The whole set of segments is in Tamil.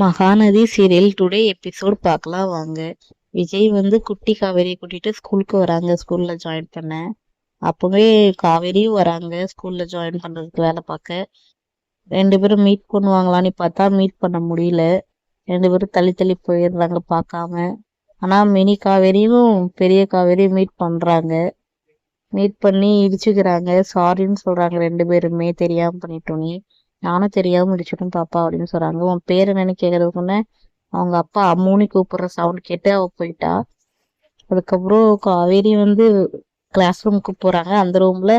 மகாநதி சீரியல் டுடே எபிசோட் பார்க்கலாம் வாங்க. விஜய் வந்து குட்டி காவேரியை கூட்டிட்டு ஸ்கூலுக்கு வராங்க. ஸ்கூல்ல ஜாயின் பண்ண. அப்பவே காவேரியும் வராங்க. ஸ்கூல்ல ஜாயின் பண்றதுக்கு வேலை பார்க்க. ரெண்டு பேரும் மீட் பண்ணுவாங்களான்னு பார்த்தா மீட் பண்ண முடியல. ரெண்டு பேரும் தள்ளி தள்ளி போயிடுறாங்க பார்க்காம. ஆனா மினி காவேரியும் பெரிய காவேரியும் மீட் பண்றாங்க. மீட் பண்ணி இடிச்சுக்கிறாங்க. சாரின்னு சொல்றாங்க ரெண்டு பேருமே. தெரியாம பண்ணிட்டோன்னே நானும் தெரியாம முடிச்சிட்டோம் பாப்பா அப்படின்னு சொல்றாங்க. உன் பேர் என்னன்னு கேக்குறதுக்கு அவங்க அப்பா அம்முன்னு கூப்பிடுற சவுண்ட் கேட்டு அவ போயிட்டா. அதுக்கப்புறம் காவேரி வந்து கிளாஸ் ரூமுக்கு போறாங்க. அந்த ரூம்ல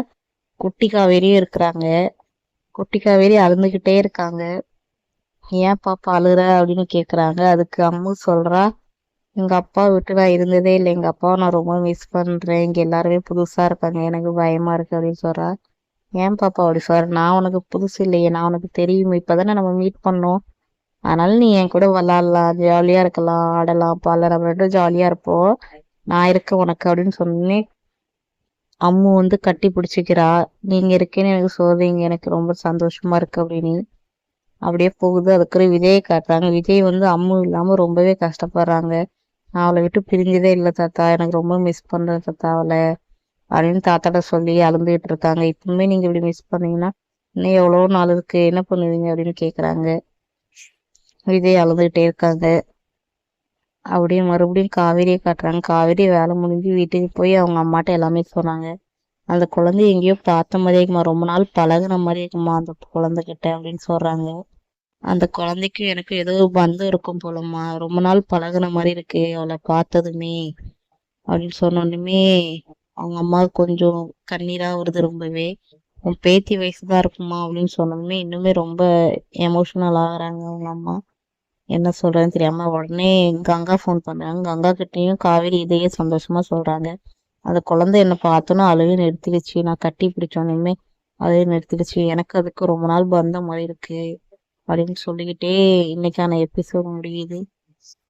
குட்டி காவேரியும் இருக்கிறாங்க. குட்டி காவேரி அழுந்துகிட்டே இருக்காங்க. ஏன் பாப்பா அழுகுற அப்படின்னு கேக்குறாங்க. அதுக்கு அம்மு சொல்றா எங்க அப்பா விட்டு நான் இருந்ததே இல்லை. எங்க அப்பாவை நான் ரொம்ப மிஸ் பண்றேன். இங்க எல்லாருமே புதுசா இருக்காங்க. எனக்கு பயமா இருக்கு அப்படின்னு சொல்றா. ஏன் பாப்பா அப்படி சார் நான் உனக்கு புதுசு இல்லையே நான் உனக்கு தெரியும். இப்பதானே நம்ம மீட் பண்ணோம். அதனால நீ என் கூட விளாடலாம் ஜாலியாக இருக்கலாம் ஆடலாம் பாடலாம் நம்ம ரெண்டும் ஜாலியாக இருப்போம். நான் இருக்க உனக்கு அப்படின்னு சொன்னேன் அம்மு வந்து கட்டி பிடிச்சிக்கிறா. நீங்கள் இருக்கேன்னு எனக்கு சொல்றீங்க. எனக்கு ரொம்ப சந்தோஷமா இருக்கு அப்படின்னு. அப்படியே போகுது. அதுக்குற விஜயை காட்டுறாங்க. விஜய் வந்து அம்மு இல்லாமல் ரொம்பவே கஷ்டப்படுறாங்க. நான் அவளை விட்டு பிரிஞ்சதே இல்லை தாத்தா. எனக்கு ரொம்ப மிஸ் பண்ணுறேன் தாத்தா அவளை. அப்படின்னு தாத்தாட்ட சொல்லி அழுந்துகிட்டு இருக்காங்க. இப்பவுமே நீங்கள் இப்படி மிஸ் பண்ணீங்கன்னா இன்னும் எவ்வளோ நாள் இருக்கு. என்ன பண்ணுவீங்க அப்படின்னு கேட்குறாங்க விஜய் அழுதுகிட்டே இருக்காங்க. அப்படியே மறுபடியும் காவேரியை காட்டுறாங்க. காவேரி வேலை முடிஞ்சு வீட்டுக்கு போய் அவங்க அம்மாட்ட எல்லாமே சொன்னாங்க. அந்த குழந்தை எங்கேயோ பார்த்த மாதிரியே இருக்குமா? ரொம்ப நாள் பழகுன மாதிரி இருக்குமா அந்த குழந்தைகிட்ட அப்படின்னு சொல்றாங்க. அந்த குழந்தைக்கும் எனக்கு ஏதோ பந்தம் இருக்கும் போலம்மா. ரொம்ப நாள் பழகுன மாதிரி இருக்கு. அவளை பார்த்ததுமே அப்படின்னு சொன்னோன்னுமே அவங்க அம்மாவுக்கு கொஞ்சம் கண்ணீரா வருது ரொம்பவே. உன் பேத்தி வயசுதான் இருக்குமா அப்படின்னு சொன்னதுமே இன்னுமே ரொம்ப எமோஷனல் ஆகுறாங்க அவங்க அம்மா. என்ன சொல்றேன்னு தெரியாம உடனே கங்கா ஃபோன் பண்றாங்க. கங்கா கிட்டேயும் காவேரி இதையே சந்தோஷமா சொல்றாங்க. அந்த குழந்தை என்ன பார்த்தோன்னா அழுவே நிறுத்திடுச்சு. நான் கட்டி பிடிச்சோன்னுமே அதே நிறுத்திடுச்சு. எனக்கு அதுக்கு ரொம்ப நாள் பந்த மாதிரி இருக்கு அப்படின்னு சொல்லிக்கிட்டே இன்னைக்கான எபிசோட் முடியுது.